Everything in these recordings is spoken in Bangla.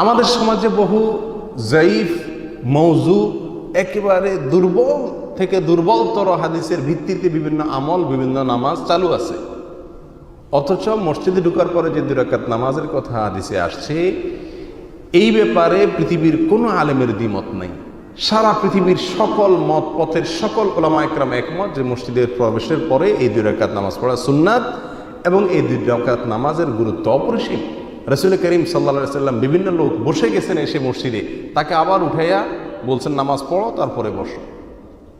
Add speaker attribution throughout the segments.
Speaker 1: আমাদের সমাজে বহু জয়ীফ মৌজু একেবারে দুর্বল থেকে দুর্বলতর হাদিসের ভিত্তিতে বিভিন্ন আমল, বিভিন্ন নামাজ চালু আছে। অথচ মসজিদে ঢুকার পরে যে দুরাকাত নামাজের কথা হাদিসে আসছে, এই ব্যাপারে পৃথিবীর কোনো আলেমের দ্বিমত নেই। সারা পৃথিবীর সকল মত পথের সকল ওলামা একরাম একমত যে মসজিদের প্রবেশের পরে এই দুই রাকাত নামাজ পড়া সুন্নাত এবং এই দুই রাকাত নামাজের গুরুত্ব অপরিসীম। রসুল করিম সাল্লা সাল্লাম বিভিন্ন লোক বসে গেছেন এসে মসজিদে। তাকে আবার উঠাইয়া বলছেন, নামাজ পড়ো, তারপরে বসো।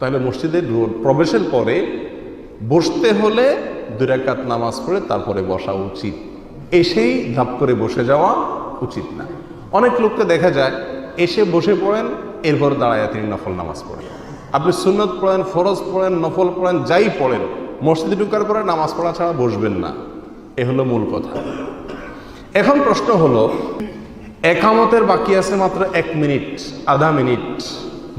Speaker 1: তাহলে মসজিদের প্রবেশের পরে বসতে হলে দুরাকাত নামাজ পড়ে, তারপরে বসা উচিত। এসেই ধাপ করে বসে যাওয়া উচিত না। অনেক লোককে দেখা যায়, এসে বসে পড়েন, এরপর দাঁড়ায় তিনি নফল নামাজ পড়েন। আপনি সুন্নত পড়েন, ফরজ পড়েন, নফল পড়েন, যাই পড়েন, মসজিদে ঢুকার পরে নামাজ পড়া ছাড়া বসবেন না। এ হলো মূল কথা। এখন প্রশ্ন হলো, একামতের বাকি আছে মাত্র এক মিনিট, আধা মিনিট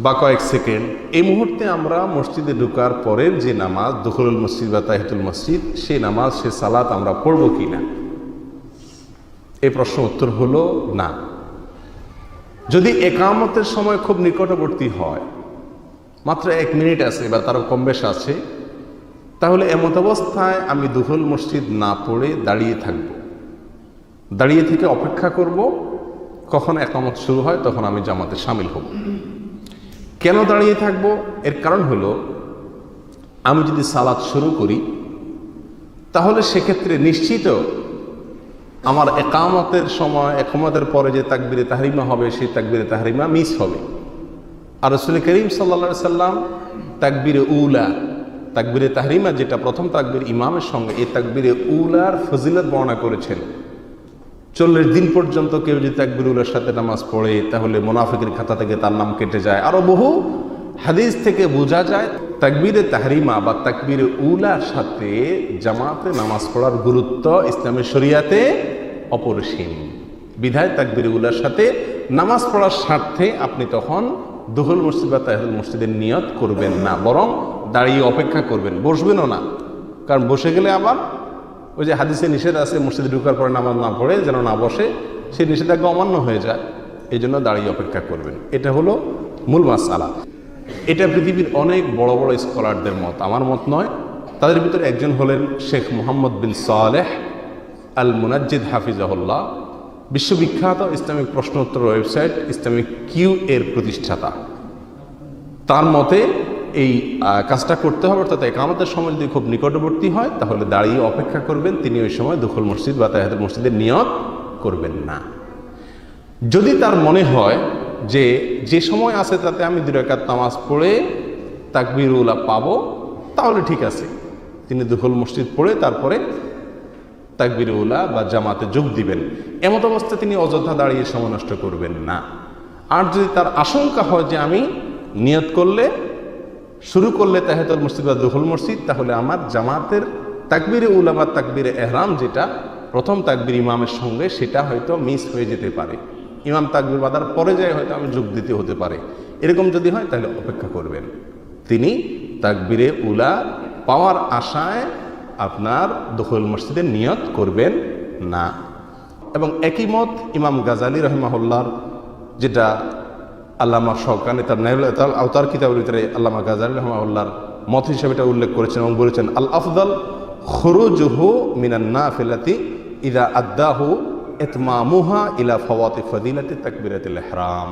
Speaker 1: বা কয়েক সেকেন্ড। এই মুহূর্তে আমরা মসজিদে ঢুকার পরের যে নামাজ দখলুল মসজিদ বা তাহিতুল মসজিদ, সেই নামাজ সে সালাত আমরা পড়ব কি না এই প্রশ্ন উত্তর হলো না। যদি একামতের সময় খুব নিকটবর্তী হয়, মাত্র এক মিনিট আছে বা তারও কম বেশ আছে, তাহলে এমত অবস্থায় আমি দুহুল মসজিদ না পড়ে দাঁড়িয়ে থাকব। দাঁড়িয়ে থেকে অপেক্ষা করব, কখন একামত শুরু হয় তখন আমি জামাতে সামিল হব। কেন দাঁড়িয়ে থাকব? এর কারণ হলো, আমি যদি সালাদ শুরু করি, তাহলে সেক্ষেত্রে নিশ্চিত আমার একামতের সময়, একামতের পরে যে তাকবিরে তাহরিমা হবে, সেই তাকবিরে তাহরিমা মিস হবে। আর রসুল করিম সাল্লা সাল্লাম তাকবিরে উলা, তাকবিরে তাহরিমা, যেটা প্রথম তাকবির ইমামের সঙ্গে, এই তাকবিরে উলার ফজিলত বর্ণনা করেছেন। চল্লিশ দিন পর্যন্ত কেউ যদি তাকবির উলার সাথে নামাজ পড়ে, তাহলে মোনাফিকের খাতা থেকে তার নাম কেটে যায়। আরও বহু হাদিস থেকে বোঝা যায়, তাকবিরে তাহরিমা বা তাকবিরে উলার সাথে জামাতে নামাজ পড়ার গুরুত্ব ইসলামের শরিয়াতে অপরিসীম। বিধায় তাকবির উলার সাথে নামাজ পড়ার স্বার্থে আপনি তখন দুহুল মসজিদ বা তাহিদুল মসজিদের নিয়ত করবেন না, বরং দাঁড়িয়ে অপেক্ষা করবেন, বসবেনও না। কারণ বসে গেলে আবার ওই যে হাদিসে নিষেধ আছে, মসজিদে ঢুকার পরে নামাজ না পড়ে যেন না বসে, সেই নিষেধাজ্ঞা অমান্য হয়ে যায়। এই জন্য দাঁড়িয়ে অপেক্ষা করবেন। এটা হলো মূল মাসালা এটা পৃথিবীর অনেক বড় বড় স্কলারদের মত। আমার মত নয়, তাদের ভিতরে একজন হলেন শেখ মোহাম্মদ বিন সালেহ আল মুনাজ্জিদ হাফিজাহুল্লাহ। বিশ্ববিখ্যাত ইসলামিক প্রশ্নোত্তর ওয়েবসাইট ইসলামিক কিউ এর প্রতিষ্ঠাতা। তার মতে এই কাজটা করতে হবে, অর্থাৎ একামতের সময় যদি খুব নিকটবর্তী হয়, তাহলে দাঁড়িয়ে অপেক্ষা করবেন, তিনি ওই সময় দুখল মসজিদ বা তাহাদের মসজিদের নিয়ত করবেন না। যদি তার মনে হয় যে যে সময় আছে তাতে আমি দুরাকাত নামাজ পড়ে তাকবিরুল্লাহ পাবো, তাহলে ঠিক আছে। তিনি দুখল মসজিদ পড়ে তারপরে তাকবিরুল্লাহ বা জামাতে যোগ দিবেন। এমত অবস্থায় তিনি অযথা দাঁড়িয়ে সময় নষ্ট করবেন না। আর যদি তার আশঙ্কা হয় যে আমি নিয়ত করলে শুরু করলে তাহেতুল মসজিদ বা দুহুল মসজিদ, তাহলে আমার জামাতের তাকবিরে উলা বা তাকবিরে এহরাম যেটা প্রথম তাকবির ইমামের সঙ্গে, সেটা হয়তো মিস হয়ে যেতে পারে। ইমাম তাকবির বাদার পরে যায় হয়তো আমি যোগ দিতে হতে পারে। এরকম যদি হয়, তাহলে অপেক্ষা করবেন। তিনি তাকবিরে উলা পাওয়ার আশায় আপনার দখল মসজিদের নিয়ত করবেন না। এবং একই মত ইমাম গাজালি রহমাহুল্লার যেটা আল্লামা শওকানি তার আওতার কিতাবের ভিতরে আল্লামা গাজালি রহমাউল্লাহর মত হিসেবে এটা উল্লেখ করেছেন এবং বলেছেন, আল আফদল খরুজহু মিনান্না ফিলাতি ইদা আদাহু এতমামুহা ইলা ফওয়াতি ফদিলাতি তাকবিরাতিল ইহরাম।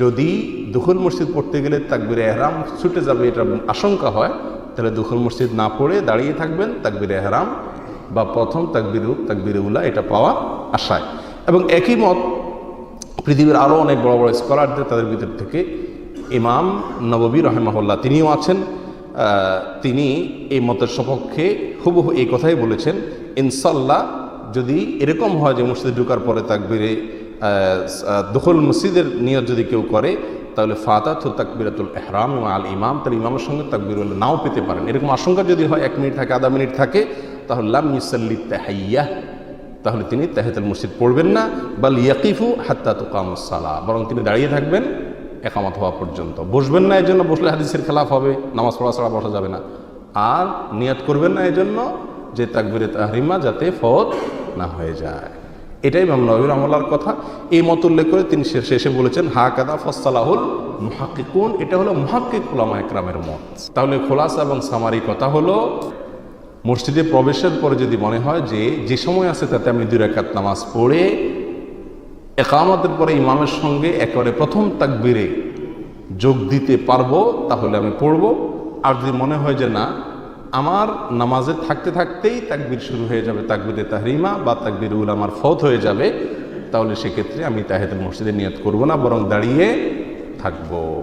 Speaker 1: যদি দুখুল মসজিদ পড়তে গেলে তাকবির এহরাম ছুটে যাবে, এটা আশঙ্কা হয়, তাহলে দুখুল মসজিদ না পড়ে দাঁড়িয়ে থাকবেন তাকবির এহরাম বা প্রথম তাকবির তাকবির উল্লাহ এটা পাওয়া আশায়। এবং একই মত পৃথিবীর আরও অনেক বড় বড় স্কলারদের তাদের ভিতর থেকে ইমাম নববী রহেমাহুল্লাহ তিনিও আছেন। তিনি এই মতের সপক্ষে হুবহু এই কথাই বলেছেন ইনশাল্লাহ যদি এরকম হয় যে মসজিদে ঢুকার পরে তাকবিরে দখল মসজিদের নিয়ত যদি কেউ করে, তাহলে ফাতা ও তাকবিরাতুল এহরাম এবং আল ইমাম তার ইমামের সঙ্গে তাকবির নাও পেতে পারেন। এরকম আশঙ্কা যদি হয়, এক মিনিট থাকে, আধা মিনিট থাকে, তাহলে লাম ইউসাল্লি তাহাইয়া তাহলে তিনি তাহেতুল মসজিদ পড়বেন না বা ইয়াকিফু হাত্তা তুকামুসালা বরং তিনি দাঁড়িয়ে থাকবেন একামত হওয়া পর্যন্ত। বসবেন না এই জন্য বসলে হাদিসের খেলাফ হবে, নামাজ পড়া ছাড়া বসা যাবে না। আর নিয়ত করবেন না এই জন্য যে তাকবিরে তাহরিমা যাতে ফত না হয়ে যায়। এটাই ইমাম নবীর আমলার কথা। এই মত উল্লেখ করে তিনি শেষ- বলেছেন হা কাদা ফসালাহুল মুহাক্কিকুন। এটা হলো মুহাক্কিক উলামা একরামের মত। তাহলে খোলাসা এবং সামারি কথা হলো মসজিদে প্রবেশের পরে যদি মনে হয় যে যে সময় আছে তাতে আমি দুই রাকাত নামাজ পড়ে, একামতের পরে ইমামের সঙ্গে একেবারে প্রথম তাকবীরে যোগ দিতে পারব, তাহলে আমি পড়ব। আর যদি মনে হয় যে না, আমার নামাজে থাকতে থাকতেই তাকবীর শুরু হয়ে যাবে, তাকবিরে তাহরিমা বা তাকবির উল আমার ফত হয়ে যাবে, তাহলে সেক্ষেত্রে আমি তাহেদের মসজিদে নিয়ত করব না, বরং দাঁড়িয়ে থাকব।